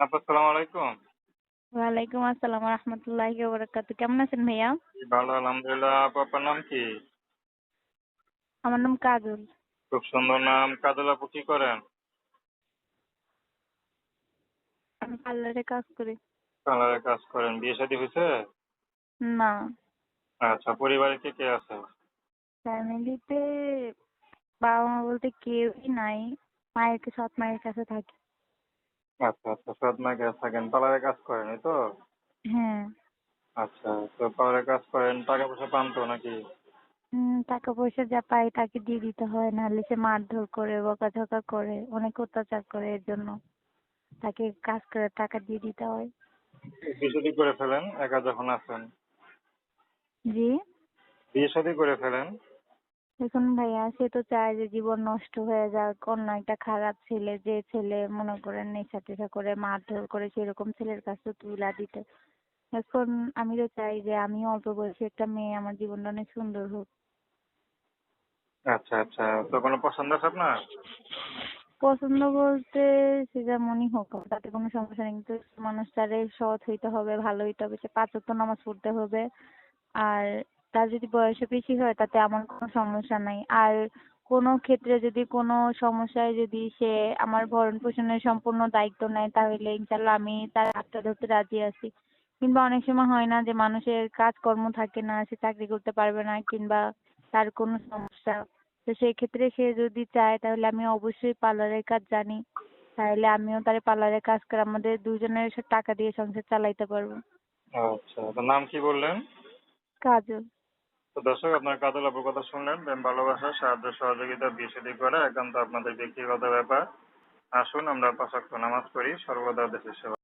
আপু আসসালামু আলাইকুম। ওয়ালাইকুম আসসালাম রহমতুল্লাহি ওবরাকাতু কেমন আছেন ভাইয়া? ভালো আলহামদুলিল্লাহ। আপু আপনার নাম কি? আমার নাম কাজল। খুব সুন্দর নাম। কাজল আপু কি করেন? আমি পার্লারে কাজ করি। কালারে কাজ করেন। বিয়ে শাদী হয়েছে? না। আচ্ছা পরিবারে কে কে আছে? ফ্যামিলিতে বাবা মা বলতে কেউই নাই। মায়ের সৎ মায়ের কাছে থাকি। আচ্ছা আচ্ছা সৎ মাকে থাকেন। পার্লারে কাজ করেন এই তো? হ্যাঁ। আচ্ছা তো পার্লারে কাজ করেন টাকা পয়সা পান তো নাকি? উম, টাকা পয়সা যা পাই তাকে দিয়ে দিতে হয় নাহলে সে মারধর করে বকাঝকা করে অনেক অত্যাচার করে এর জন্য। তাকে কাজ করে টাকা দিয়ে দিতে হয়। বিয়ে শাদী করে ফেলেন একা যখন আছেন? জি? বিয়ে শাদী করে ফেলেন? দেখুন ভাইয়া সে তো চায় যে জীবন নষ্ট হয়ে যাক অন্য একটা খারাপ ছেলে যে ছেলে মনে করেন নেশা টেশা করে মারধর করে সেরকম ছেলের কাছে তুলা দিতে। এখন আমি তো চাই যে আমি অল্প বয়সী একটা মেয়ে আমার জীবনটা অনেক সুন্দর হোক। আচ্ছা আচ্ছা। তো কোনো পছন্দ আছে আপনার? পছন্দ বলতে সে যেমনই হোক তাতে কোনো সমস্যা নেই। কিন্তু মানুষ মানুষটারে সৎ হইতে হবে ভালো হইতে হবে সে পাঁচ ওয়াক্ত নামাজ পড়তে হবে। আর তার যদি বয়সে বেশি হয় তাতে আমার কোনো সমস্যা নাই। আর কোনো ক্ষেত্রে যদি কোনো সমস্যায় যদি সে আমার ভরণ পোষণের সম্পূর্ণ দায়িত্ব নেয় তাহলে ইনশাল্লাহ আমি তার হাতটা ধরতে রাজি আছি। কিংবা অনেক সময় হয় না যে মানুষের কাজকর্ম থাকে না সে চাকরি করতে পারবে না কিংবা তার কোনো সমস্যা। তো সেই ক্ষেত্রে সে যদি চায় তাহলে আমি অবশ্যই পার্লারের কাজ জানি। তাহলে আমিও তার পার্লারের কাজ করে আমাদের দুজনের টাকা দিয়ে সংসার চালাইতে পারব। আচ্ছা নাম কি বললেন? কাজল। দর্শক, আপনার কাতল আপুর কথা শুনলেন। প্রেম, ভালোবাসা, সাহায্য, সহযোগিতা শাদী করা। একান্ত আপনাদের ব্যক্তিগত ব্যাপার। আসুন, আমরা পাঁচ নামাজ পড়ি। সর্বদা দেশের সেবা